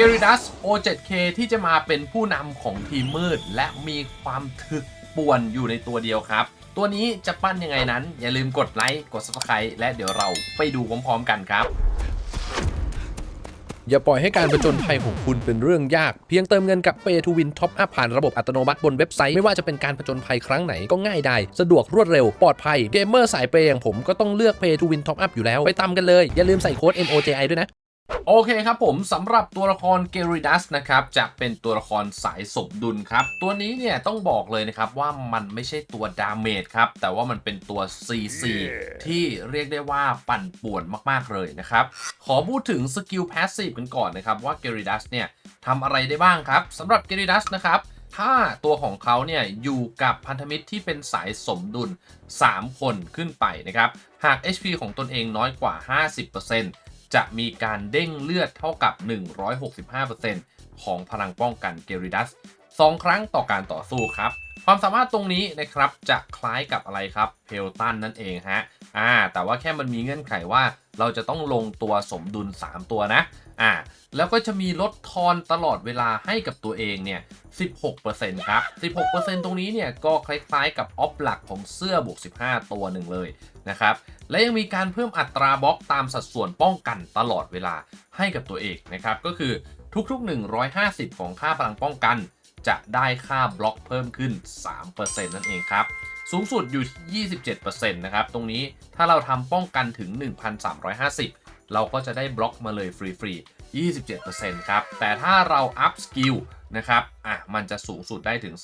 เกริดัส O7K ที่จะมาเป็นผู้นำของทีมมืด และมีความถึกป่วนอยู่ในตัวเดียวครับ ตัวนี้จะปั้นยังไงนั้น อย่าลืมกดไลค์ กด subscribe และเดี๋ยวเราไปดูพร้อมๆกันครับ อย่าปล่อยให้การประจนภัยของคุณเป็นเรื่องยาก เพียงเติมเงินกับ Pay to Win Top Up ผ่านระบบอัตโนมัติบนเว็บไซต์ ไม่ว่าจะเป็นการประจนภัยครั้งไหนก็ง่ายได้ สะดวกรวดเร็ว ปลอดภัยเกมเมอร์สายเปย์อย่างผมก็ต้องเลือก Pay to Win Top Up อยู่แล้วไปตามกันเลยอย่าลืมใส่โค้ด NOJI ด้วยนะ โอเคครับผมสำหรับตัวละครเกริดัสนะครับจะเป็นตัวละครสายสมดุลครับ ตัวนี้เนี่ยต้องบอกเลยนะครับว่ามันไม่ใช่ตัวดาเมจครับ แต่ว่ามันเป็นตัว CC ที่เรียกได้ว่าปั่นป่วนมากๆเลยนะครับ ขอพูดถึงสกิลพาสซีฟกันก่อนนะครับ ว่าเกริดัสเนี่ยทำอะไรได้บ้างครับสำหรับเกริดัสนะครับถ้าตัวของเขาเนี่ยอยู่กับพันธมิตรที่เป็นสายสมดุล 3 คนขึ้นไปนะครับ หาก HP ของตนเองน้อยกว่า 50% จะมีการเด้งเลือดเท่ากับ 165%ของพลังป้องกันเกริดัส 2 ครั้งต่อการต่อสู้ครับ ความสามารถตรงนี้นะครับจะคล้ายกับอะไรครับเพลตันนั่นเองฮะอ่าแต่ว่าแค่มันมีเงื่อนไขว่าเราจะต้องลงตัวสมดุล 3 ตัวนะอ่าแล้วก็จะมีลดทอนตลอดเวลาให้กับตัวเองเนี่ย16%ครับ 16%ตรงนี้เนี่ยก็คล้ายๆกับออฟหลักของเสื้อบวก15 ตัวหนึ่งเลย นะครับ และยังมีการเพิ่มอัตราบล็อกตามสัดส่วนป้องกันตลอดเวลาให้กับตัวเองนะครับ ก็คือทุกๆ 150 ของค่าพลังป้องกัน จะได้ค่าบล็อกเพิ่มขึ้น 3%นั่นเองครับ สูงสุดอยู่ที่27%นะครับ ตรงนี้ถ้าเราทำป้องกันถึง 1,350 เราก็จะได้บล็อกมาเลยฟรีๆ 27%ครับ แต่ถ้าเราอัพสกิลนะครับ อะ มันจะสูงสุดได้ถึง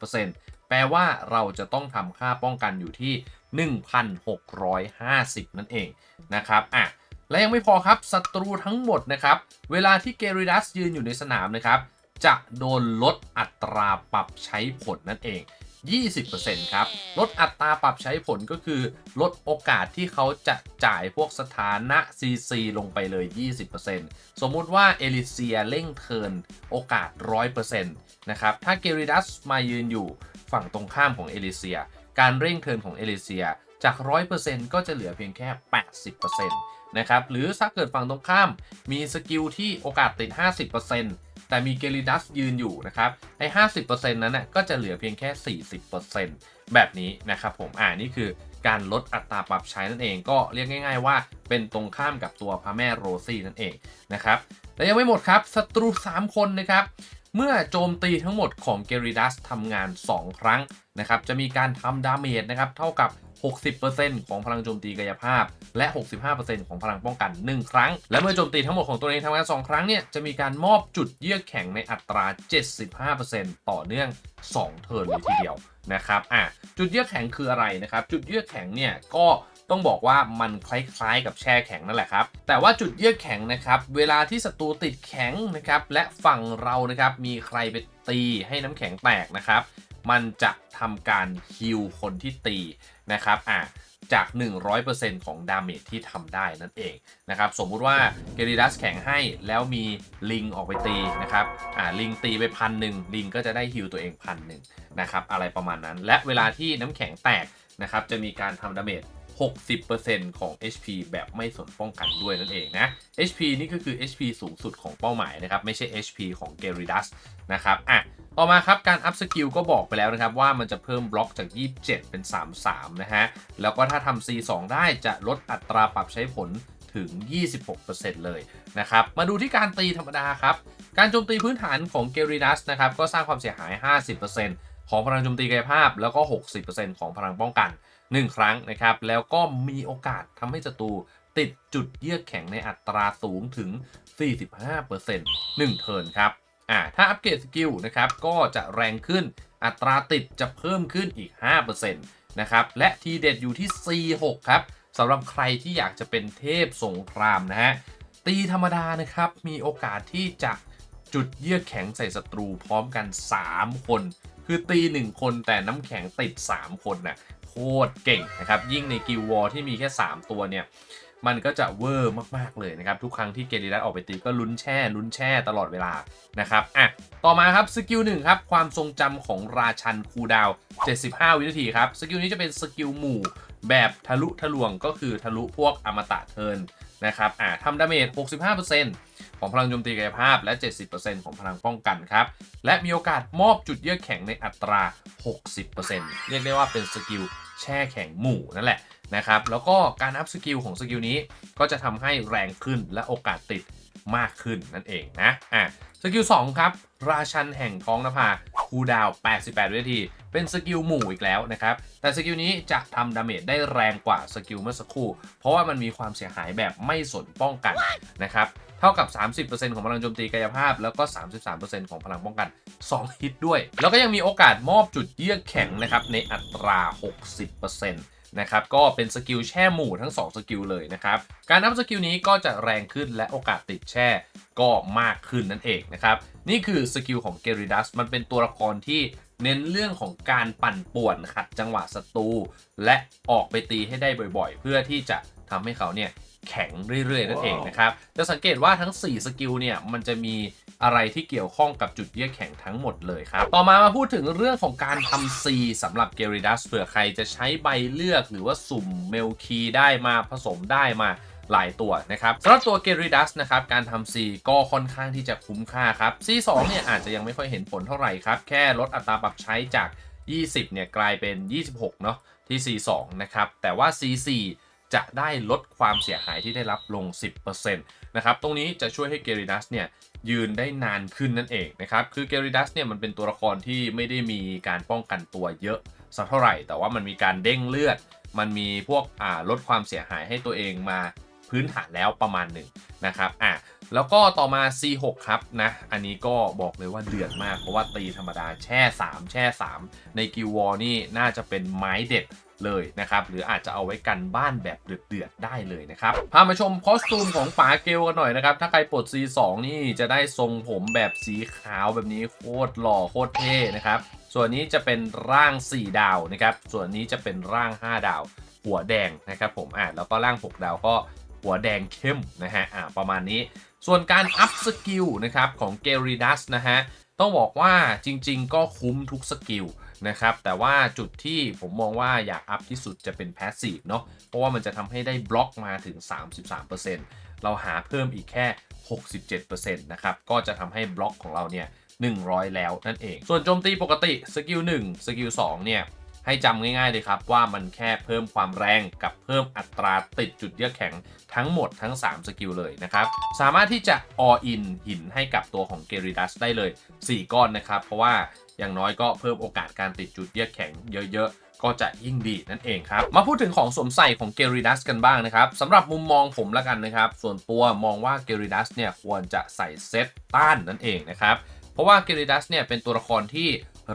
33%แปลว่าเราจะต้องทำค่าป้องกันอยู่ที่ 1,650 นั่นเองนะครับอะและยังไม่พอครับศัตรูทั้งหมดนะครับ เวลาที่เกริดัสยืนอยู่ในสนามนะครับจะโดนลดอัตราปรับใช้ผลนั่นเอง 20%ครับ ลดอัตราปรับใช้ผลก็คือ ลดโอกาสที่เขาจะจ่ายพวกสถานะ CC ลงไปเลย 20%สมมุติว่าเอลิเซียเร่งเทินโอกาส 100%นะครับ ถ้าเกริดัสมายืนอยู่ฝั่งตรงข้ามของเอลิเซีย การเร่งเทิร์นของเอลิเซียจาก 100%ก็จะเหลือเพียงแค่ 80%นะครับ หรือถ้าเกิดฝั่งตรงข้ามมีสกิลที่โอกาสติด 50%แต่มีเกลิดัสยืนอยู่นะครับไอ้ 50%นั้นนะก็จะเหลือเพียงแค่ 40%แบบนี้นะครับผม อ่านี่คือการลดอัตราปรับใช้นั่นเองก็เรียกง่าย ๆ ว่าเป็นตรงข้ามกับตัวพระแม่โรซี่นั่นเองนะครับและยังไม่หมดครับศัตรู 3 คนนะครับ เมื่อโจมตีทั้งหมดของเกริดัสทำงาน 2 ครั้ง นะครับจะมีการทำดาเมจนะครับเท่ากับ 60%ของพลังโจมตีกายภาพ และ 65%ของพลังป้องกัน 1 ครั้ง และเมื่อโจมตีทั้งหมดของตัวเองทำงาน 2 ครั้งเนี่ยจะมีการมอบจุดเยือกแข็งในอัตรา 75%ต่อเนื่อง 2 เทิร์นเลยทีเดียวนะครับอะจุดเยือกแข็งคืออะไรนะครับ จุดเยือกแข็งเนี่ยก็ต้องบอกว่ามันคล้ายๆกับแช่แข็งนั่นแหละครับ แต่ว่าจุดเยือกแข็งนะครับ เวลาที่ศัตรูติดแข็งนะครับ และฝั่งเรานะครับ มีใครไปตีให้น้ำแข็งแตกนะครับ มันจะทำการฮิลคนที่ตีนะครับอะจาก 100%ของดาเมจที่ทำได้นั่นเองนะครับสมมุติว่าเกริดัสแข่งให้แล้วมีลิงออกไปตีนะครับอ่าลิงตีไปพันหนึ่งลิงก็จะได้ฮิลตัวเองพันหนึ่งนะครับอะไรประมาณนั้น และเวลาที่น้ำแข็งแตกนะครับจะมีการทำดาเมจ 60%ของ HP แบบไม่สนป้องกันด้วยนั่นเองนะ HP นี่ก็คือ HP สูงสุดของเป้าหมายนะครับ ไม่ใช่ HP ของ g e r i d a s นะครับอะต่อมาครับ การอัพสกิลก็บอกไปแล้วนะครับ ว่ามันจะเพิ่มบล็อกจาก 27 เป็น 33 นะฮะ แล้วก็ถ้าทำ C2 ได้จะลดอัตราปรับใช้ผลถึง 26%เลยนะครับ มาดูที่การตีธรรมดาครับ การโจมตีพื้นฐานของ g e r i d a s นะครับ ก็สร้างความเสียหาย 50% ของพลังโจมตีกายภาพ แล้วก็ 60%ของพลังป้องกัน 1 ครั้งนะครับ แล้วก็มีโอกาสทำให้ศัตรูติดจุดเยือกแข็งในอัตราสูงถึง 45% 1 เทิร์นครับอ่าถ้าอัปเกรดสกิลนะครับก็จะแรงขึ้นอัตราติดจะเพิ่มขึ้นอีก 5%นะครับ และทีเด็ดอยู่ที่ C6 ครับสำหรับใครที่อยากจะเป็นเทพสงครามนะฮะตีธรรมดานะครับ มีโอกาสที่จะจุดเยือกแข็งใส่ศัตรูพร้อมกัน 3 คน คือตี 1 คนแต่น้ำแข็งติด 3 คนนะ่ะโคตรเก่งนะครับ ยิ่งในกิลวอร์ที่มีแค่ 3 ตัวเนี่ย มันก็จะเวอร์มากๆเลยนะครับ ทุกครั้งที่เกลิดัสออกไปตีก็ลุ้นแช่ลุ้นแช่ตลอดเวลานะครับอะต่อมาครับสกิลหนึ่งครับความทรงจำของราชันคูดาว 75 วินาทีครับสกิลนี้จะเป็นสกิลหมู่แบบทะลุทะลวงก็คือทะลุพวกอมตะเทิร์น นะครับอ่าทำดาเมจ 65%ของพลังโจมตีกายภาพและ 70%ของพลังป้องกันครับ และมีโอกาสมอบจุดเยือกแข็งในอัตรา 60%เรียกได้ว่าเป็นสกิลแช่แข็งหมู่นั่นแหละนะครับแล้วก็การอัพสกิลของสกิลนี้ ก็จะทำให้แรงขึ้นและโอกาสติดมากขึ้นนั่นเองนะอะสกิล2ครับ ราชันแห่งท้องนภาคูดาว 88 วินาที เป็นสกิลหมู่อีกแล้วนะครับ แต่สกิลนี้จะทำดาเมจได้แรงกว่าสกิลเมื่อสักครู่ เพราะว่ามันมีความเสียหายแบบไม่สนป้องกันนะครับ เท่ากับ 30%ของพลังโจมตีกายภาพ แล้วก็ 33%ของพลังป้องกัน 2 ฮิตด้วย แล้วก็ยังมีโอกาสมอบจุดเยือกแข็งนะครับในอัตรา 60% นะครับก็เป็นสกิลแช่หมู่ทั้ง 2 สกิลเลยนะครับการนับสกิลนี้ก็จะแรงขึ้นและโอกาสติดแช่ก็มากขึ้นนั่นเองนะครับนี่คือสกิลของเกริดัสมันเป็นตัวละครที่เน้นเรื่องของการปั่นป่วนขัดจังหวะศัตรูและออกไปตีให้ได้บ่อยๆ เพื่อที่จะทำให้เขาเนี่ยแข็งเรื่อยๆ นั่นเองนะครับจะสังเกตว่าทั้ง 4 สกิลเนี่ยมันจะมี อะไรที่เกี่ยวข้องกับจุดเยือแข็งทั้งหมดเลยครับ ต่อมามาพูดถึงเรื่องของการทำซีสำหรับเกริดัสเผื่อใครจะใช้ใบเลือกหรือว่าสุ่มเมลคีได้มาผสมได้มาหลายตัวนะครับสำหรับตัวเกริดัสนะครับการทำ C ก็ค่อนข้างที่จะคุ้มค่าครับ C2 เนี่ยอาจจะยังไม่ค่อยเห็นผลเท่าไหร่ครับ แค่ลดอัตราปรับใช้จาก 20 เนี่ยกลายเป็น 26 เนาะที่ C2 นะครับ แต่ว่า C4 จะได้ลดความเสียหายที่ได้รับลง 10%นะครับ ตรงนี้จะช่วยให้เกริดัสเนี่ยยืนได้นานขึ้นนั่นเองนะครับ คือเกริดัสเนี่ยมันเป็นตัวละครที่ไม่ได้มีการป้องกันตัวเยอะสักเท่าไหร่ แต่ว่ามันมีการเด้งเลือด มันมีพวกอ่าลดความเสียหายให้ตัวเองมาพื้นฐานแล้วประมาณหนึ่งนะครับอะแล้วก็ต่อมา C6 ครับนะ อันนี้ก็บอกเลยว่าเดือดมาก เพราะว่าตีธรรมดาแช่ 3 แช่ 3 ในกิววอนี่น่าจะเป็นไม้เด็ด เลยนะครับ หรืออาจจะเอาไว้กันบ้านแบบเดือดๆได้เลยนะครับ พามาชมคอสตูมของป๋าเกลกันหน่อยนะครับ ถ้าใครปลด C2 นี่จะได้ทรงผมแบบสีขาวแบบนี้โคตรหล่อโคตรเท่นะครับ ส่วนนี้จะเป็นร่าง 4 ดาวนะครับ ส่วนนี้จะเป็นร่าง 5 ดาว หัวแดงนะครับผมอ่าแล้วก็ร่าง 6 ดาวก็หัวแดงเข้มนะฮะอ่าประมาณนี้ ส่วนการอัพสกิลนะครับของเกริดัสนะฮะต้องบอกว่าจริงๆ ก็คุ้มทุกสกิล นะครับ แต่ว่าจุดที่ผมมองว่าอยากอัพที่สุดจะเป็นแพสซีฟเนาะ เพราะว่ามันจะทำให้ได้บล็อกมาถึง 33%เราหาเพิ่มอีกแค่ 67%นะครับ ก็จะทำให้บล็อกของเราเนี่ย100 แล้วนั่นเอง ส่วนโจมตีปกติสกิล1สกิล2เนี่ย ให้จำง่ายๆเลยครับว่ามันแค่เพิ่มความแรงกับเพิ่มอัตราติดจุดเยือกแข็งทั้งหมดทั้ง 3 สกิลเลยนะครับ สามารถที่จะ all in หินให้กับตัวของเกริดัสได้เลย 4 ก้อนนะครับ เพราะว่าอย่างน้อยก็เพิ่มโอกาสการติดจุดเยือกแข็งเยอะๆก็จะยิ่งดีนั่นเองครับ มาพูดถึงของสวมใส่ของเกริดัสกันบ้างนะครับสำหรับมุมมองผมละกันนะครับ ส่วนตัวมองว่าเกริดัสเนี่ยควรจะใส่เซตต้านนั่นเองนะครับ เพราะว่าเกริดัสเนี่ยเป็นตัวละครที่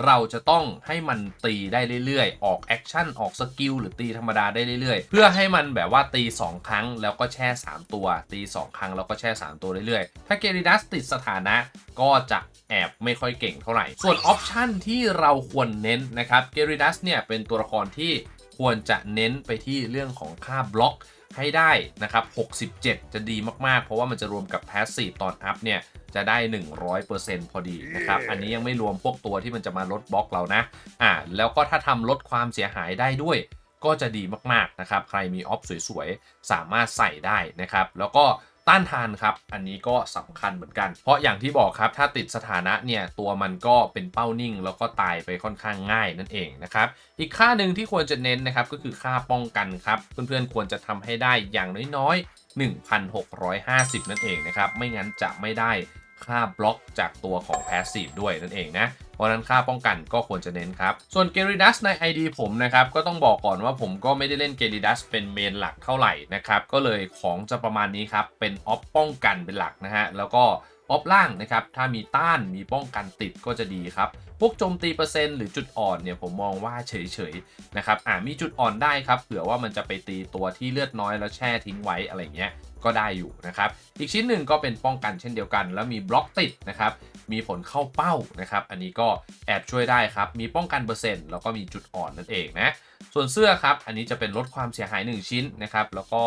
เราจะต้องให้มันตีได้เรื่อยๆ ออกแอคชั่นออกสกิลหรือตีธรรมดาได้เรื่อยๆ เพื่อให้มันแบบว่าตี 2 ครั้งแล้วก็แช่ 3 ตัว ตี 2 ครั้งแล้วก็แช่ 3 ตัวเรื่อยๆ ถ้าเกริดัสติดสถานะก็จะแอบไม่ค่อยเก่งเท่าไหร่ ส่วนออปชันที่เราควรเน้นนะครับเกริดัสเนี่ยเป็นตัวละครที่ควรจะเน้นไปที่เรื่องของค่าบล็อก ให้ได้นะครับ 67 จะดีมาก ๆ เพราะว่ามันจะรวมกับ Passive ตอนอัพเนี่ย จะได้ 100%พอดีนะครับ อันนี้ยังไม่รวมพวกตัวที่มันจะมาลดบล็อกเรานะ อ่า แล้วก็ถ้าทำลดความเสียหายได้ด้วย ก็จะดีมาก ๆ นะครับ ใครมีออฟสวย ๆ สามารถใส่ได้นะครับ แล้วก็ ต้านทานครับ อันนี้ก็สำคัญเหมือนกัน เพราะอย่างที่บอกครับ ถ้าติดสถานะเนี่ย ตัวมันก็เป็นเป้านิ่ง แล้วก็ตายไปค่อนข้างง่ายนั่นเองนะครับ อีกค่าหนึ่งที่ควรจะเน้นนะครับ ก็คือค่าป้องกันครับ เพื่อนๆ ควรจะทำให้ได้อย่างน้อยๆ 1,650 นั่นเองนะครับ ไม่งั้นจะไม่ได้ ค่าบล็อกจากตัวของ Passive ด้วยนั่นเองนะ เพราะนั้นค่าป้องกันก็ควรจะเน้นครับ ส่วน g e r i d a s ใน ID ผมนะครับ ก็ต้องบอกก่อนว่าผมก็ไม่ได้เล่น g e r i d a s เป็นเมนหลักเท่าไหร่นะครับ ก็เลยของจะประมาณนี้ครับ เป็นออฟป้องกันเป็นหลักนะฮะ แล้วก็ออฟล่างนะครับ ถ้ามีต้านมีป้องกันติดก็จะดีครับ พวกโจมตีเปอร์เซ็นต์หรือจุดอ่อนเนี่ยผมมองว่าเฉยๆนะครับ อ่ามีจุดอ่อนได้ครับ เผื่อว่ามันจะไปตีตัวที่เลือดน้อยแล้วแช่ทิ้งไว้อะไรเงี้ย ก็ได้อยู่นะครับ อีกชิ้นหนึ่งก็เป็นป้องกันเช่นเดียวกัน แล้วมีบล็อกติดนะครับ มีผลเข้าเป้านะครับ อันนี้ก็แอบช่วยได้ครับ มีป้องกันเปอร์เซ็นต์แล้วก็มีจุดอ่อนนั่นเองนะ ส่วนเสื้อครับ อันนี้จะเป็นลดความเสียหาย 1 ชิ้นนะครับ แล้วก็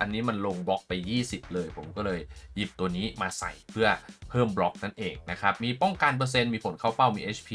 อันนี้มันลงบล็อกไป 20 เลย ผมก็เลยหยิบตัวนี้มาใส่เพื่อเพิ่มบล็อกนั่นเองนะครับ มีป้องกันเปอร์เซ็นต์ มีผลเข้าเป้า มี HP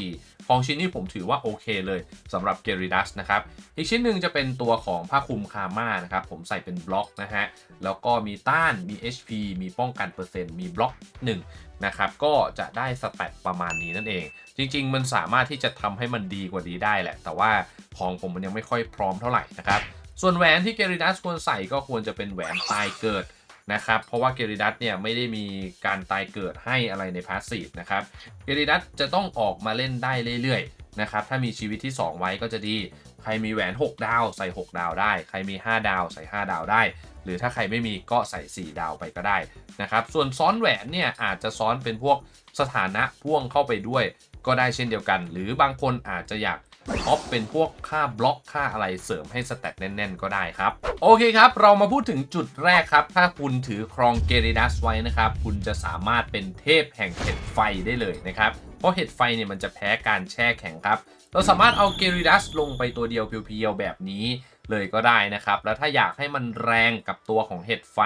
ของชิ้นนี้ผมถือว่าโอเคเลยสำหรับเกริดัสนะครับ อีกชิ้นหนึ่งจะเป็นตัวของผ้าคลุมคาม่านะครับ ผมใส่เป็นบล็อกนะฮะ แล้วก็มีต้าน มี HP มีป้องกันเปอร์เซ็นต์ มีบล็อก 1นะครับก็จะได้สแตทประมาณนี้นั่นเอง จริง ๆ มันสามารถที่จะทำให้มันดีกว่านี้ได้แหละ แต่ว่าของผมมันยังไม่ค่อยพร้อมเท่าไหร่นะครับ ส่วนแหวนที่เกริดัสควรใส่ก็ควรจะเป็นแหวนตายเกิดนะครับ เพราะว่าเกริดัสเนี่ยไม่ได้มีการตายเกิดให้อะไรในพาสซีฟนะครับ เกริดัสจะต้องออกมาเล่นได้เรื่อยๆนะครับ ถ้ามีชีวิตที่ 2 ไว้ก็จะดี ใครมีแหวน 6 ดาวใส่ 6 ดาวได้ ใครมี 5 ดาวใส่ 5 ดาวได้ หรือถ้าใครไม่มีก็ใส่ 4 ดาวไปก็ได้นะครับ ส่วนซ้อนแหวนเนี่ยอาจจะซ้อนเป็นพวกสถานะพ่วงเข้าไปด้วยก็ได้เช่นเดียวกัน หรือบางคนอาจจะอยากออฟเป็นพวกค่าบล็อกค่าอะไรเสริมให้สแตทแน่นๆ ก็ได้ครับ โอเคครับ เรามาพูดถึงจุดแรกครับ ถ้าคุณถือครองเกเรดัสไว้นะครับ คุณจะสามารถเป็นเทพแห่งเห็ดไฟได้เลยนะครับ เพราะเห็ดไฟเนี่ยมันจะแพ้การแช่แข็งครับ เราสามารถเอาเกริดัสลงไปตัวเดียวเพียวๆแบบนี้ เลยก็ได้นะครับ แล้วถ้าอยากให้มันแรงกับตัวของเห็ดไฟ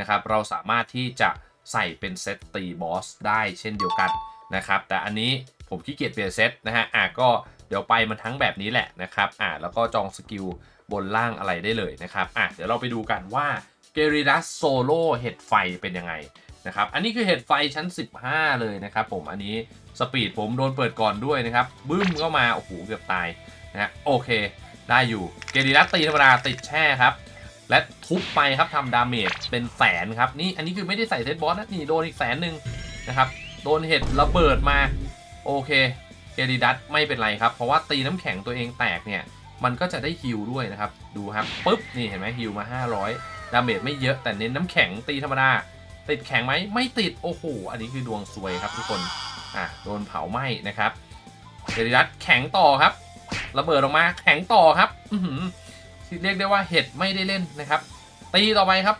นะครับ เราสามารถที่จะใส่เป็นเซตตีบอสได้เช่นเดียวกันนะครับ แต่อันนี้ผมขี้เกียจเปลี่ยนเซตนะฮะ อะก็เดี๋ยวไปมันทั้งแบบนี้แหละนะครับ อะแล้วก็จองสกิลบนล่างอะไรได้เลยนะครับ อะเดี๋ยวเราไปดูกันว่าเกริดัสโซโล่เห็ดไฟเป็นยังไงนะครับ อันนี้คือเห็ดไฟชั้น 15 เลยนะครับผม อันนี้สปีดผมโดนเปิดก่อนด้วยนะครับ บึ้มเข้ามา โอ้โห เกือบตายนะโอเค ได้อยู่ เกริดัสตีธรรมดาติดแช่ครับ และทุบไปครับทำดาเมจเป็นแสนครับ นี่อันนี้คือไม่ได้ใส่เซตบอสนะนี่โดนอีกแสนหนึ่งนะครับ โดนเห็ดระเบิดมา โอเค เกริดัสไม่เป็นไรครับ เพราะว่าตีน้ำแข็งตัวเองแตกเนี่ย มันก็จะได้ฮิลด้วยนะครับ ดูครับปุ๊บ นี่เห็นไหมฮิลมา 500 ดาเมจไม่เยอะแต่เน้นน้ำแข็งตีธรรมดา ติดแข็งไหมไม่ติด โอ้โห อันนี้คือดวงซวยครับทุกคน อะ โดนเผาไหม้นะครับ เกริดัสแข็งต่อครับ ระเบิดออกมาแข็งต่อครับอือหือที่เรียกได้ว่าเห็ดไม่ได้เล่นนะครับ ตีต่อไปครับ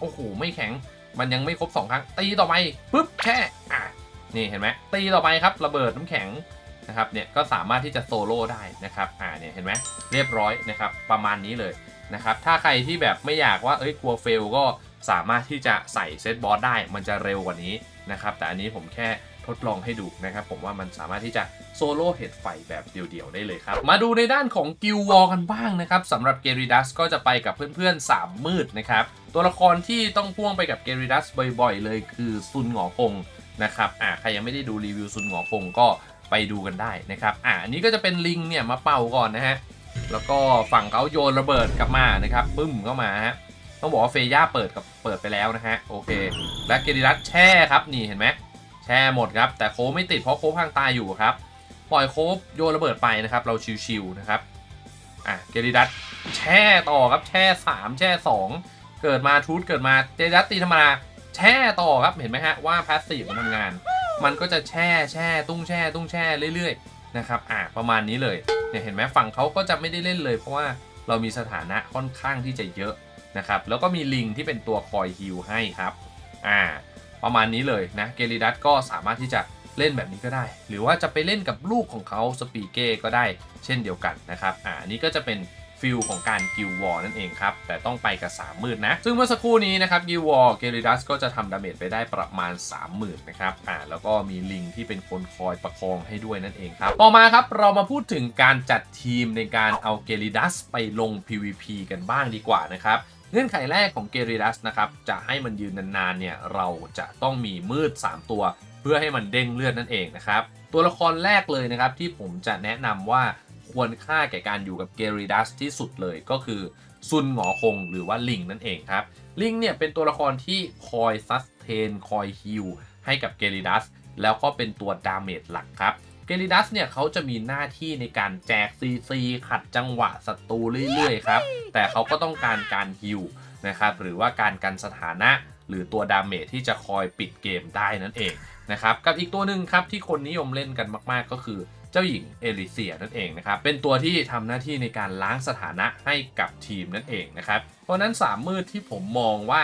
โอ้โหไม่แข็ง มันยังไม่ครบสองครั้ง ตีต่อไปปุ๊บแช่อะนี่เห็นไหมตีต่อไปครับระเบิดน้ำแข็งนะครับเนี่ยก็สามารถที่จะโซโล่ได้นะครับอ่าเนี่ยเห็นไหมเรียบร้อยนะครับประมาณนี้เลยนะครับถ้าใครที่แบบไม่อยากว่าเอ้ยกลัวเฟลก็สามารถที่จะใส่เซตบอสได้มันจะเร็วกว่านี้นะครับแต่อันนี้ผมแค่ ทดลองให้ดูนะครับผมว่ามันสามารถที่จะโซโล่เห็ดไฟแบบเดียวๆได้เลยครับ มาดูในด้านของกิลวอลกันบ้างนะครับสำหรับเกริดัสก็จะไปกับเพื่อนๆ 3 มืดนะครับ ตัวละครที่ต้องพ่วงไปกับเกริดัสบ่อยๆ เลยคือซุนหงอคงนะครับอ่าใครยังไม่ได้ดูรีวิวซุนหงอคงก็ไปดูกันได้นะครับอ่าอันนี้ก็จะเป็นลิงเนี่ยมาเป่าก่อนนะฮะแล้วก็ฝั่งเขาโยนระเบิดกลับมานะครับบึ้มเข้ามาฮะต้องบอกว่าเฟย่าเปิดกับเปิดไปแล้วนะฮะโอเค และเกริดัสแช่ครับนี่เห็นไหม แช่หมดครับ แต่โคไม่ติดเพราะโคพังตายอยู่ครับ ปล่อยโคฟโยนระเบิดไปนะครับ เราชิวๆนะครับ อะ เกริดัสแช่ต่อครับ แช่ 3 แช่ 2 เกิดมาทูตเกิดมา เกริดัสตีธรรมดาแช่ต่อครับ เห็นไหมฮะว่าพาสซีฟมันทำงาน มันก็จะแช่แช่ตุ้งแช่ตุ้งแช่เรื่อยๆนะครับ อะ ประมาณนี้เลย เนี่ยเห็นไหมฝั่งเขาก็จะไม่ได้เล่นเลย เพราะว่าเรามีสถานะค่อนข้างที่จะเยอะนะครับ แล้วก็มีลิงที่เป็นตัวคอยฮิลให้ครับ อ่า ประมาณนี้เลยนะเกริดัสก็สามารถที่จะเล่นแบบนี้ก็ได้ หรือว่าจะไปเล่นกับลูกของเขาสปีเก้ก็ได้เช่นเดียวกันนะครับอ่านี้ก็จะเป็นฟิลของการกิลวอร์นั่นเองครับ แต่ต้องไปกับ3มืดนะ ซึ่งเมื่อสักครู่นี้นะครับกิลวอร์เกริดัสก็จะทำดาเมจไปได้ประมาณ 3 0,000นะครับอ่าแล้วก็มีลิงที่เป็นคนคอยประคองให้ด้วยนั่นเองครับ ต่อมาครับเรามาพูดถึงการจัดทีมในการเอาเกริดัสไปลง PVP กันบ้างดีกว่านะครับ เงื่อนไขแรกของเกริดัสนะครับจะให้มันยืนนานๆเนี่ยเราจะต้องมีมืด 3 ตัว เพื่อให้มันเด้งเลือดนั่นเองนะครับตัวละครแรกเลยนะครับที่ผมจะแนะนำว่าควรค่าแก่การอยู่กับเกริดัสที่สุดเลยก็คือซุนหงอคงหรือว่าลิงนั่นเองครับลิงเนี่ยเป็นตัวละครที่คอยซัสเทนคอยฮิลให้กับเกริดัสแล้วก็เป็นตัวดาเมจหลักครับ เกริดัสเนี่ยเขาจะมีหน้าที่ในการแจกซีซีขัดจังหวะศัตรูเรื่อยๆครับ แต่เขาก็ต้องการการฮิลนะครับหรือว่าการกันสถานะ หรือตัวดาเมจที่จะคอยปิดเกมได้นั่นเองนะครับกับอีกตัวหนึ่งครับที่คนนิยมเล่นกันมากๆ ก็คือเจ้าหญิงเอลิเซียนั่นเองนะครับเป็นตัวที่ทำหน้าที่ในการล้างสถานะให้กับทีมนั่นเองนะครับเพราะนั้นสามมืดที่ผมมองว่า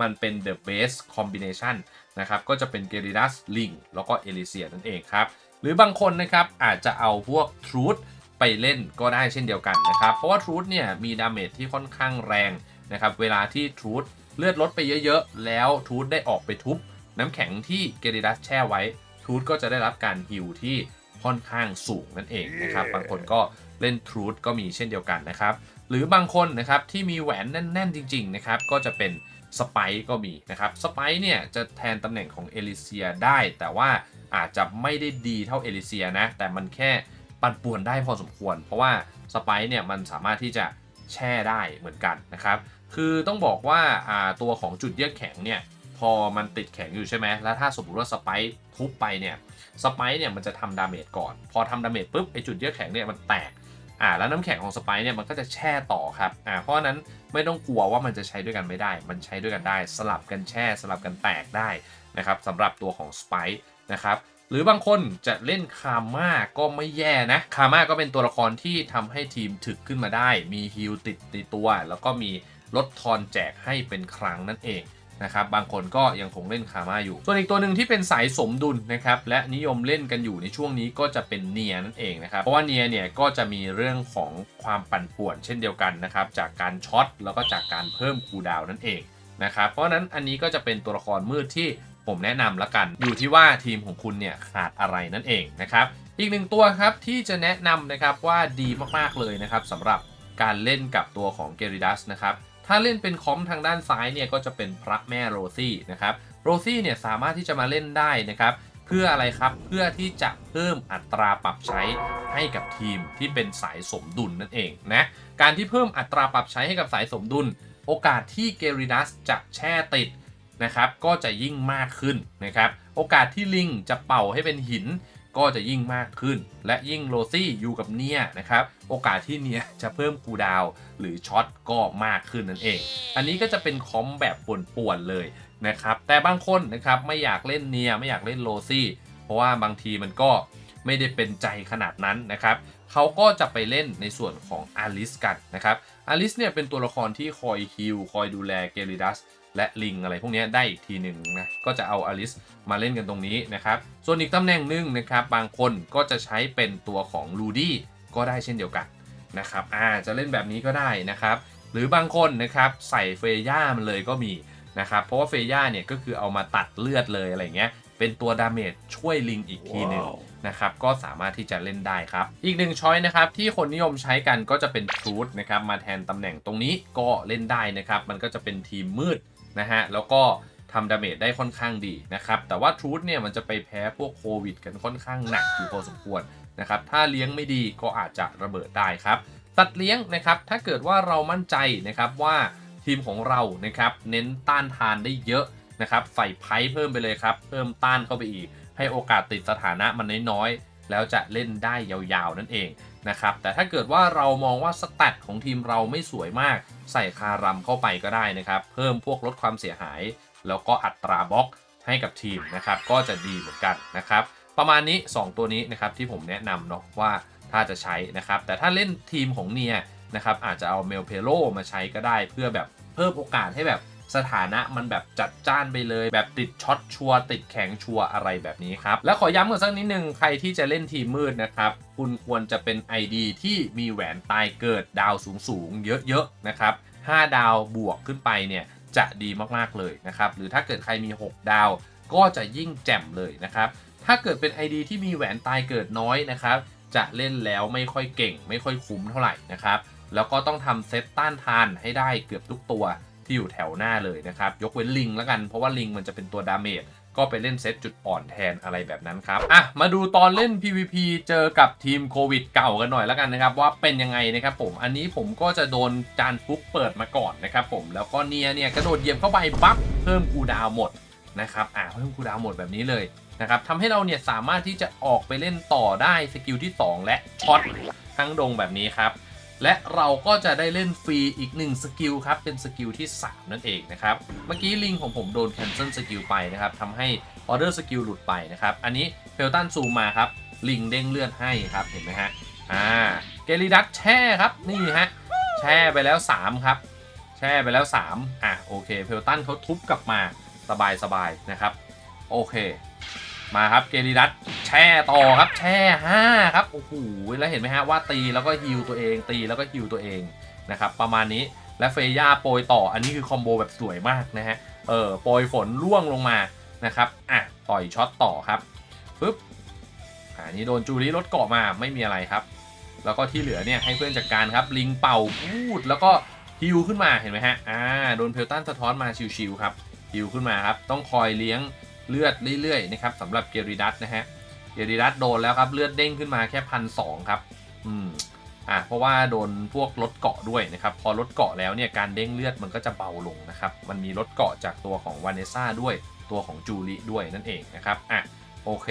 มันเป็น the best combination นะครับก็จะเป็นเกริดัสลิงแล้วก็เอลิเซียนั่นเองครับ หรือบางคนนะครับอาจจะเอาพวกทรูธไปเล่นก็ได้เช่นเดียวกันนะครับ เพราะว่าทรูธเนี่ยมีดาเมจที่ค่อนข้างแรงนะครับเวลาที่ทรูธเลือดลดไปเยอะๆ แล้วทรูธได้ออกไปทุบ น้ำแข็งที่เกริดัสแช่ไว้ทรูธก็จะได้รับการฮิลที่ค่อนข้างสูงนั่นเองนะครับ บางคนก็เล่นทรูธก็มีเช่นเดียวกันนะครับ หรือบางคนนะครับที่มีแหวนแน่น ๆ จริง ๆ นะครับ ก็จะเป็นสไปก็มีนะครับสไปเนี่ยจะแทนตำแหน่งของเอลิเซียได้แต่ว่า อาจจะไม่ได้ดีเท่าเอลิเซียนะ แต่มันแค่ปั่นป่วนได้พอสมควร เพราะว่าสไปเนี่ยมันสามารถที่จะแช่ได้เหมือนกันนะครับ คือต้องบอกว่าาตัวของจุดเยือกแข็งเนี่ยพอมันติดแข็งอยู่ใช่ไหมแล้วถ้าสมมติว่าสไปซ์ทุบไปเนี่ยสไปซ์เนี่ยมันจะทำดาเมจก่อน พอทำดาเมจปุ๊บไอจุดเยือกแข็งเนี่ยมันแตกอ่าแล้วน้ำแข็งของสไปซ์เนี่ยมันก็จะแช่ต่อครับอ่าเพราะฉะนั้นไม่ต้องกลัวว่ามันจะใช้ด้วยกันไม่ได้ มันใช้ด้วยกันได้ สลับกันแช่สลับกันแตกได้นะครับสำหรับตัวของสไปซ์ นะครับหรือบางคนจะเล่นคาม่าก็ไม่แย่นะ คาม่าก็เป็นตัวละครที่ทำให้ทีมถึกขึ้นมาได้ มีฮิลติดในตัว แล้วก็มีลดทอนแจกให้เป็นครั้งนั่นเองนะครับ บางคนก็ยังคงเล่นคาม่าอยู่ ส่วนอีกตัวหนึ่งที่เป็นสายสมดุลนะครับ และนิยมเล่นกันอยู่ในช่วงนี้ก็จะเป็นเนียนั่นเองนะครับ เพราะว่าเนียเนี่ยก็จะมีเรื่องของความปั่นป่วนเช่นเดียวกันนะครับ จากการช็อตแล้วก็จากการเพิ่มคูดาวนั่นเองนะครับ เพราะนั้นอันนี้ก็จะเป็นตัวละครมืดที่ ผมแนะนำละกัน อยู่ที่ว่าทีมของคุณเนี่ยขาดอะไรนั่นเองนะครับ อีกหนึ่งตัวครับที่จะแนะนำนะครับว่าดีมากๆเลยนะครับสำหรับการเล่นกับตัวของเกริดัสนะครับถ้าเล่นเป็นคอมทางด้านซ้ายเนี่ยก็จะเป็นพระแม่โรซี่นะครับโรซี่เนี่ยสามารถที่จะมาเล่นได้นะครับเพื่ออะไรครับเพื่อที่จะเพิ่มอัตราปรับใช้ให้กับทีมที่เป็นสายสมดุลนั่นเองนะการที่เพิ่มอัตราปรับใช้ให้กับสายสมดุล โอกาสที่เกริดัสจะแช่ติด นะครับก็จะยิ่งมากขึ้นนะครับโอกาสที่ลิงจะเป่าให้เป็นหินก็จะยิ่งมากขึ้น และยิ่งโรซี่อยู่กับเนียนะครับโอกาสที่เนียจะเพิ่มคูดาวหรือช็อตก็มากขึ้นนั่นเอง อันนี้ก็จะเป็นคอมแบบป่วนๆเลยนะครับแต่บางคนนะครับไม่อยากเล่นเนียไม่อยากเล่นโรซี่ เพราะว่าบางทีมันก็ไม่ได้เป็นใจขนาดนั้นนะครับเขาก็จะไปเล่นในส่วนของอาริสกันนะครับอาริสเนี่ยเป็นตัวละครที่คอยฮิลคอยดูแลเกริดัส และลิงอะไรพวกนี้ได้อีกทีหนึ่งนะ ก็จะเอาอลิสมาเล่นกันตรงนี้นะครับ ส่วนอีกตำแหน่งหนึ่งนะครับ บางคนก็จะใช้เป็นตัวของลูดี้ก็ได้เช่นเดียวกันนะครับอ่าจะเล่นแบบนี้ก็ได้นะครับ หรือบางคนนะครับใส่เฟย่ามันเลยก็มีนะครับ เพราะว่าเฟย่าเนี่ยก็คือเอามาตัดเลือดเลยอะไรเงี้ย เป็นตัวดาเมจช่วยลิงอีกทีหนึ่งนะครับ ก็สามารถที่จะเล่นได้ครับ อีกหนึ่งช้อยนะครับที่คนนิยมใช้กันก็จะเป็นทรู t นะครับ มาแทนตำแหน่งตรงนี้ก็เล่นได้นะครับ มันก็จะเป็นทีมมืด นะฮะ แล้วก็ทำดาเมจได้ค่อนข้างดีนะครับ แต่ว่าทรู t เนี่ยมันจะไปแพ้พวกโควิดกันค่อนข้างหนักอยู่พอสมควรนะครับ ถ้าเลี้ยงไม่ดีก็อาจจะระเบิดได้ครับ ตัดเลี้ยงนะครับ ถ้าเกิดว่าเรามั่นใจนะครับว่าทีมของเรานะครับเน้นต้านทานได้เยอะนะครับใส่ไพ่เพิ่มไปเลยครับ เพิ่มต้านเข้าไปอีก ให้โอกาสติดสถานะมันน้อยๆ แล้วจะเล่นได้ยาวๆนั่นเอง นะครับ แต่ถ้าเกิดว่าเรามองว่าสแตทของทีมเราไม่สวยมาก ใส่คารัมเข้าไปก็ได้นะครับ เพิ่มพวกลดความเสียหาย แล้วก็อัตราบล็อกให้กับทีมนะครับ ก็จะดีเหมือนกันนะครับ ประมาณนี้ 2 ตัวนี้นะครับที่ผมแนะนำเนาะว่าถ้าจะใช้นะครับ แต่ถ้าเล่นทีมของเนียนะครับอาจจะเอาเมลเพโลมาใช้ก็ได้เพื่อแบบเพิ่มโอกาสให้แบบ สถานะมันแบบจัดจ้านไปเลย แบบติดช็อตชัวติดแข็งชัวอะไรแบบนี้ครับ แล้วขอย้ำกันสักนิดนึงใครที่จะเล่นทีมมืดนะครับ คุณควรจะเป็น ID ที่มีแหวนตายเกิดดาวสูงๆ เยอะๆนะครับ 5 ดาวบวกขึ้นไปเนี่ยจะดีมากๆเลยนะครับ หรือถ้าเกิดใครมี 6 ดาวก็จะยิ่งแจ่มเลยนะครับ ถ้าเกิดเป็น ID ที่มีแหวนตายเกิดน้อยนะครับ จะเล่นแล้วไม่ค่อยเก่ง ไม่ค่อยคุ้มเท่าไหร่นะครับ แล้วก็ต้องทำเซตต้านทานให้ได้เกือบทุกตัว ที่อยู่แถวหน้าเลยนะครับ ยกเว้นลิงแล้วกัน เพราะว่าลิงมันจะเป็นตัวดาเมจก็ไปเล่นเซตจุดอ่อนแทนอะไรแบบนั้นครับ อะ มาดูตอนเล่น PVP เจอกับทีมโควิดเก่ากันหน่อยแล้วกันนะครับ ว่าเป็นยังไงนะครับผม อันนี้ผมก็จะโดนจานฟุกเปิดมาก่อนนะครับผม แล้วก็เนียเนี่ยกระโดดเยียบเข้าไปปั๊บเพิ่มคูดาวหมดนะครับ อะเพิ่มคูดาวหมดแบบนี้เลยนะครับทำให้เราเนี่ยสามารถที่จะออกไปเล่นต่อได้สกิลที่ 2 และช็อตทั้งดงแบบนี้ครับ และเราก็จะได้เล่นฟรีอีก 1 สกิลครับ เป็นสกิลที่ 3 นั่นเองนะครับ เมื่อกี้ลิงของผมโดนแคนเซิลสกิลไปนะครับทำให้ออเดอร์สกิลหลุดไปนะครับ อันนี้เพลตันซูมมาครับ ลิงเด้งเลื่อดให้ครับ เห็นไหมฮะ อ่า เกลิดักแช่ครับ นี่ฮะ แช่ไปแล้ว 3 ครับ แช่ไปแล้ว 3 อะโอเค เพลตันเขาทุบกลับมาสบายๆนะครับ โอเค มาครับเกลิดัสแช่ต่อครับแช่5ครับโอ้โหแล้วเห็นไหมฮะว่าตีแล้วก็ฮิวตัวเอง ตีแล้วก็ฮิวตัวเองนะครับประมาณนี้และเฟย่าโปรยต่ออันนี้คือคอมโบแบบสวยมากนะฮะเออโปรยฝนร่วงลงมานะครับอะต่อยช็อตต่อครับปึ๊บอ่านี่โดนจูริลดเกาะมาไม่มีอะไรครับ แล้วก็ที่เหลือเนี่ยให้เพื่อนจัดการครับลิงเป่าพูดแล้วก็ฮิวขึ้นมาเห็นไหมฮะอ่าโดนเพลตันสะท้อนมาชิวๆครับฮิวขึ้นมาครับต้องคอยเลี้ยง เลือดเรื่อยๆนะครับสำหรับเกริดัสนะฮะเกริดัสโดนแล้วครับเลือดเด้งขึ้นมาแค่พันสองครับอืมอ่าเพราะว่าโดนพวกลดเกาะด้วยนะครับพอลดเกาะแล้วเนี่ยการเด้งเลือดมันก็จะเบาลงนะครับมันมีลดเกาะจากตัวของวานเนซ่าด้วยตัวของจูริด้วยนั่นเองนะครับอะโอเค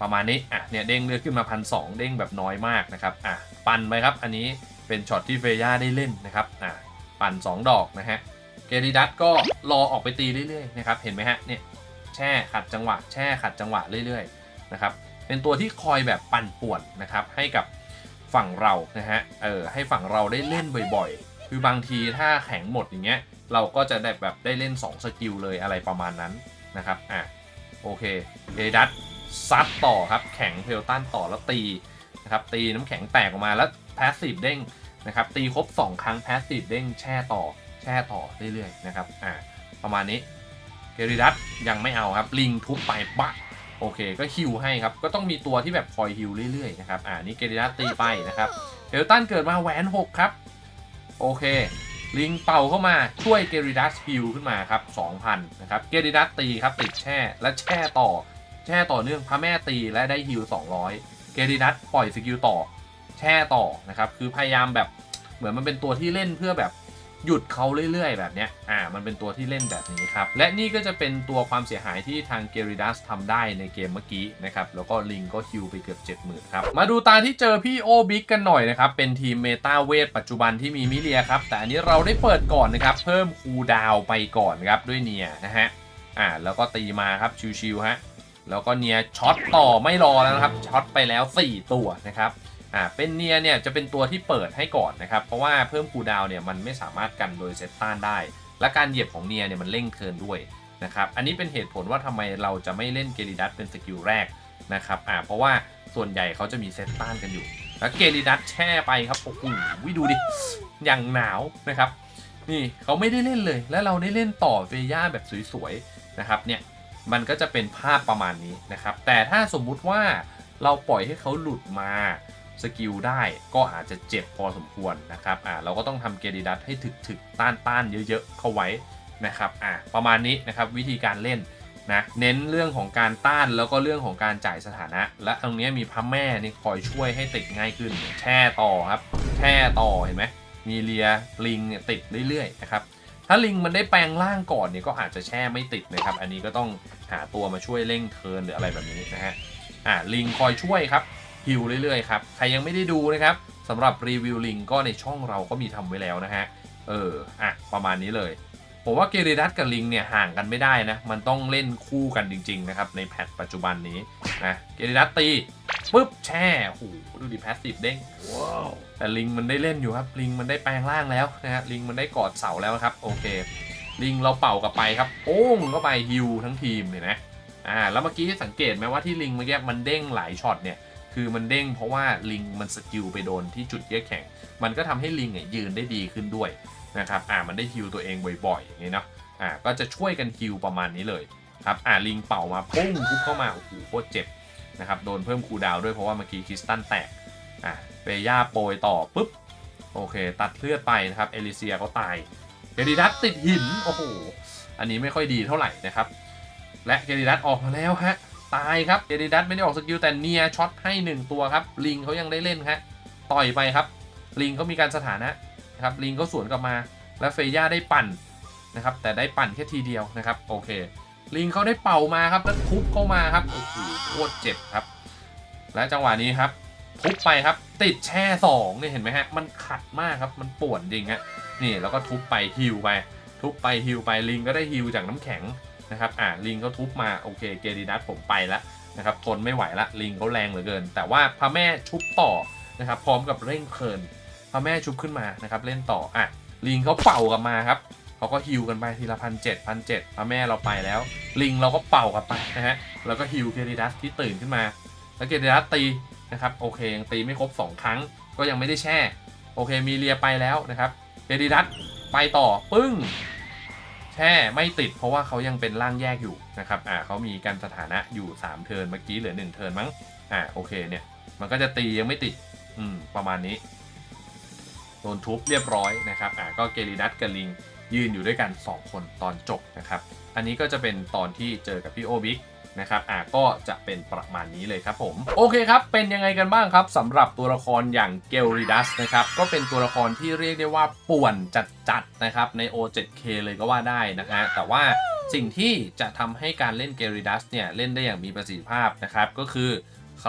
ประมาณนี้อะเนี่ยเด้งเลือดขึ้นมาพันสเด้งแบบน้อยมากนะครับอะปั่นไปครับอันนี้เป็นช็อตที่เฟย่าได้เล่นนะครับอะปั่น 2 ดอกนะฮะเกริดัสก็รอออกไปตีเรื่อยๆนะครับเห็นไหมฮะเนี่ย แช่ขัดจังหวะ แช่ขัดจังหวะเรื่อยๆนะครับเป็นตัวที่คอยแบบปั่นป่วนนะครับให้กับฝั่งเรานะฮะเออให้ฝั่งเราได้เล่นบ่อยๆ คือบางทีถ้าแข็งหมดอย่างเงี้ยเราก็จะได้แบบได้เล่น 2 สกิลเลยอะไรประมาณนั้นนะครับอะโอเคเกริดัสซัดต่อครับแข็งเพลตันต่อแล้วตีนะครับตีน้ำแข็งแตกออกมาแล้วแพสซีฟเด้งนะครับตีครบ 2 ครั้งแพสซีฟเด้งแช่ต่อแช่ต่อเรื่อยๆนะครับอ่าประมาณนี้ เกริดัสยังไม่เอาครับ ลิงทุบไปปะโอเค ก็ฮิวให้ครับ ก็ต้องมีตัวที่แบบคอยฮิวเรื่อยๆนะครับ อ่านี่เกริดัสตีไปนะครับเดลตันเกิดมาแหวน6ครับ โอเค ลิงเป่าเข้ามาช่วยเกริดัสฮิวขึ้นมาครับ2,000นะครับ เกริดัสตีครับติดแช่และแช่ต่อ แช่ต่อเนื่องพระแม่ตีและได้ฮิว200 เกริดัสปล่อยสกิลต่อ แช่ต่อนะครับ คือพยายามแบบเหมือนมันเป็นตัวที่เล่นเพื่อแบบ หยุดเขาเรื่อยๆ แบบเนี้ย อ่า มันเป็นตัวที่เล่นแบบนี้ครับ และนี่ก็จะเป็นตัวความเสียหายที่ทางเกริดัสทำได้ในเกมเมื่อกี้นะครับ แล้วก็ลิงก็ฮิวไปเกือบ 70,000ครับ มาดูตาที่เจอพี่โอบิ๊กกันหน่อยนะครับ เป็นทีมเมตาเวทปัจจุบันที่มีมิเลียครับ แต่อันนี้เราได้เปิดก่อนนะครับ เพิ่มคูดาวไปก่อนครับด้วยเนียนะฮะ อ่า แล้วก็ตีมาครับชิวๆฮะ แล้วก็เนียช็อตต่อไม่รอแล้วนะครับ ช็อตไปแล้ว 4 ตัวนะครับ อ่าเป็นเนียเนี่ยจะเป็นตัวที่เปิดให้ก่อนนะครับ เพราะว่าเพิ่มคูดาวเนี่ยมันไม่สามารถกันโดยเซตต้านได้ และการเหยียบของเนียเนี่ยมันเร่งเทินด้วยนะครับอันนี้เป็นเหตุผลว่าทำไมเราจะไม่เล่นเกริดัสเป็นสกิลแรกนะครับอ่าเพราะว่าส่วนใหญ่เขาจะมีเซตต้านกันอยู่ แล้วเกริดัสแช่ไปครับโอ้โหดูดิอย่างหนาวนะครับนี่เขาไม่ได้เล่นเลย แล้วเราได้เล่นต่อเฟย่าแบบสวยๆนะครับเนี่ยมันก็จะเป็นภาพประมาณนี้นะครับแต่ถ้าสมมุติว่าเราปล่อยให้เขาหลุดมา สกิลได้ก็อาจจะเจ็บพอสมควรนะครับอ่าเราก็ต้องทำเกริดัสให้ถึกๆต้านๆเยอะๆเข้าไว้นะครับอ่าประมาณนี้นะครับวิธีการเล่นนะเน้นเรื่องของการต้านแล้วก็เรื่องของการจ่ายสถานะ และตรงนี้มีพระแม่นี่คอยช่วยให้ติดง่ายขึ้น แช่ต่อครับ แช่ต่อเห็นไหมมีเลียลิงติดเรื่อยๆนะครับถ้าลิงมันได้แปลงร่างก่อนเนี่ยก็อาจจะแช่ไม่ติดนะครับ อันนี้ก็ต้องหาตัวมาช่วยเร่งเทินหรืออะไรแบบนี้นะฮะอ่าลิงคอยช่วยครับ ฮิวเรื่อยๆครับ ใครยังไม่ได้ดูนะครับสำหรับรีวิวลิงก็ในช่องเราก็มีทำไว้แล้วนะฮะ เออ อะ ประมาณนี้เลย ผมว่าเกเรดัสกับลิงเนี่ยห่างกันไม่ได้นะ มันต้องเล่นคู่กันจริง ๆ นะครับ ในแพทปัจจุบันนี้นะเกเรดัสตีปุ๊บแช่โอ้โหดูดิแพสซีฟเด้งแต่ลิงมันได้เล่นอยู่ครับ ลิงมันได้แปลงร่างแล้วนะฮะลิงมันได้กอดเสาแล้วครับ โอเค ลิงเราเป่ากลับไปครับโป้งเข้าไปฮิวทั้งทีมเห็นไหมอ่าแล้วเมื่อกี้สังเกตไหมว่าที่ลิงเมื่อกี้มันเด้งหลายช็อตเนี่ย คือมันเด้งเพราะว่าลิงมันสกิลไปโดนที่จุดเยือแข็ง มันก็ทำให้ลิงเนี่ยยืนได้ดีขึ้นด้วยนะครับ อ่า มันได้ฮิวตัวเองบ่อยๆอย่างนี้เนาะ อ่า ก็จะช่วยกันฮิวประมาณนี้เลยครับ อ่า ลิงเป่ามาปุ้งทุบเข้ามา โอ้โห โคตรเจ็บนะครับ โดนเพิ่มคูดาวด้วยเพราะว่าเมื่อกี้คริสตันแตก อ่าเปย่าโปรยต่อปุ๊บ โอเค ตัดเลือดไปนะครับ เอลิเซียก็ตายเกดิดัสติดหิน โอ้โห อันนี้ไม่ค่อยดีเท่าไหร่นะครับ และเกดิดัสออกมาแล้วฮะ ตายครับเกดิดัสไม่ได้ออกสกิลแต่เนียช็อตให้ 1 ตัวครับ ลิงเขายังได้เล่นฮะต่อยไปครับ ลิงเขามีการสถานะครับ ลิงเขาสวนกลับมา และเฟย่าได้ปั่นนะครับ แต่ได้ปั่นแค่ทีเดียวนะครับ โอเค ลิงเขาได้เป่ามาครับแล้วทุบเข้ามาครับโอ้โหโคตรเจ็บครับ และจังหวะนี้ครับทุบไปครับ ติดแช่สองเนี่ยเห็นไหมฮะมันขัดมากครับมันป่วนจริงฮะนี่แล้วก็ทุบไปฮิวไปทุบไปฮิวไปลิงก็ได้ฮิวจากน้ำแข็ง นะครับอ่าลิงก็ทุบมาโอเคเกดิดัสผมไปแล้วนะครับทนไม่ไหวละลิงเขาแรงเหลือเกิน แต่ว่าพระแม่ชุบต่อนะครับพร้อมกับเร่งเพลินพระแม่ชุบขึ้นมานะครับเล่นต่ออะลิงเขาเป่ากลับมาครับเขาก็ฮิวกันไปทีละพันเจ็ดพันเจ็ดพระแม่เราไปแล้ว ลิงเราก็เป่ากลับไปนะฮะแล้วก็ฮิวเกดิดัสที่ตื่นขึ้นมา แล้วเกดิดัสตีนะครับโอเคยังตีไม่ครบ 2 ครั้ง ก็ยังไม่ได้แช่โอเคมีเลียไปแล้วนะครับเกดิดัสไปต่อปึ้ง แค่ไม่ติดเพราะว่าเขายังเป็นร่างแยกอยู่นะครับอ่าเขามีการสถานะอยู่ 3 เทิร์นเมื่อกี้เหลือ 1 เทิร์นมั้งอ่าโอเคเนี่ยมันก็จะตียังไม่ติดอืมประมาณนี้โดนทุบเรียบร้อยนะครับอ่าก็เกลิดัทกับลิงยืนอยู่ด้วยกัน 2 คนตอนจบนะครับ อันนี้ก็จะเป็นตอนที่เจอกับพี่โอบิ๊ก นะครับอะก็จะเป็นประมาณนี้เลยครับผมโอเคครับ เป็นยังไงกันบ้างครับสำหรับตัวละครอย่างเกลริดัสนะครับก็เป็นตัวละครที่เรียกได้ว่าป่วนจัดๆนะครับใน O7K เลยก็ว่าได้นะฮะแต่ว่าสิ่งที่จะทำให้การเล่นเกลริดัสเนี่ยเล่นได้อย่างมีประสิทธิภาพนะครับก็คือ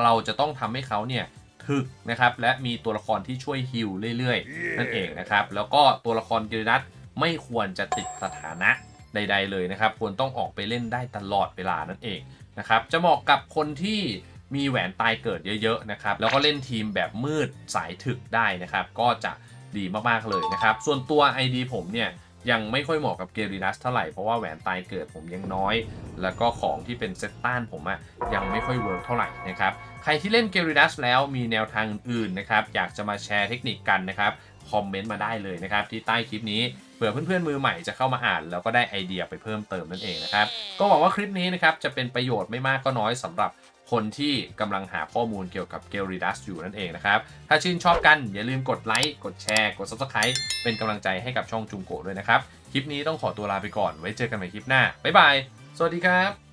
เราจะต้องทำให้เขาเนี่ยถึกนะครับและมีตัวละครที่ช่วยฮิลเรื่อยๆ นั่นเองนะครับ แล้วก็ตัวละครเกลริดัสไม่ควรจะติดสถานะ ใด ๆ เลยนะครับ ควรต้องออกไปเล่นได้ตลอดเวลานั่นเองนะครับ จะเหมาะกับคนที่มีแหวนตายเกิดเยอะๆนะครับ แล้วก็เล่นทีมแบบมืดสายถึกได้นะครับ ก็จะดีมากๆเลยนะครับ ส่วนตัว ID ผมเนี่ยยังไม่ค่อยเหมาะกับเกรินัสเท่าไหร่เพราะว่าแหวนตายเกิดผมยังน้อย แล้วก็ของที่เป็นเซตต้านผมอะยังไม่ค่อยเวิร์กเท่าไหร่นะครับ ใครที่เล่นเกรินัสแล้วมีแนวทางอื่นๆนะครับ อยากจะมาแชร์เทคนิคกันนะครับ คอมเมนต์มาได้เลยนะครับ ที่ใต้คลิปนี้ เผื่อเพื่อนๆมือใหม่จะเข้ามาอ่าน แล้วก็ได้ไอเดียไปเพิ่มเติมนั่นเองนะครับ ก็หวังว่าคลิปนี้นะครับจะเป็นประโยชน์ไม่มากก็น้อยสำหรับคนที่กำลังหาข้อมูลเกี่ยวกับเกลริดัสอยู่นั่นเองนะครับ ถ้าชื่นชอบกันอย่าลืมกดไลค์ กดแชร์ กด Subscribe เป็นกำลังใจให้กับช่องจุงโกด้วยนะครับ คลิปนี้ต้องขอตัวลาไปก่อน ไว้เจอกันใหม่คลิปหน้า บ๊ายบาย สวัสดีครับ